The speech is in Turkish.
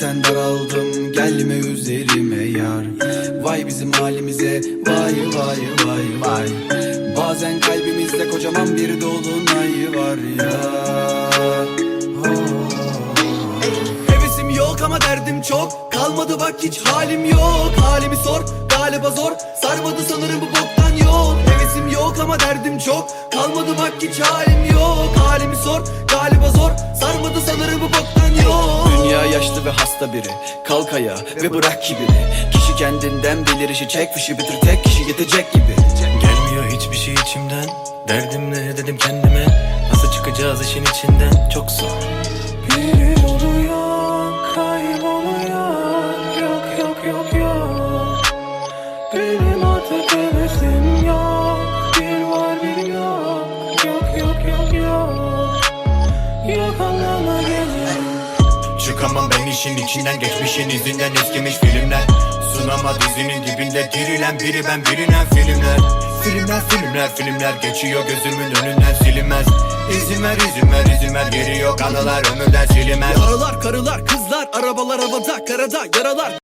zaten daraldım. Gelme üzerime yar. Vay bizim halimize. Vay vay vay vay. Bazen kalbimizde kocaman bir dolunay var ya. Hevesim yok ama derdim çok. Kalmadı bak hiç halim yok. Halimi sor galiba zor. Sarmadı sanırım bu boktan yol Hevesim yok ama derdim çok. Kalmadı bak hiç halim yok. Halimi sor galiba zor. Sarmadı yaşlı ve hasta biri. Kalk ayağa ve bırak kibiri. Kişi kendinden bilir işi. Çek fişi bitir. Tek kişi yetecek gibi. Gelmiyor hiçbir şey içimden. Derdim ne dedim kendime. Nasıl çıkacağız işin içinden? Çok zor. Biri oluyor Kayboluyor. Yok yok yok yok. Benim artık hevesim Çıkamam ben işin içinden geçmişin izinden eskimiş filmler. Sunama dizinin dibinde dirilen biri ben bilinen filmler. Filmler filmler filmler geçiyor gözümün önünden silinmez. İzin ver izin ver izin ver geri yok anılar ömürden silinmez. Yaralar karılar kızlar arabalar havada karada yaralar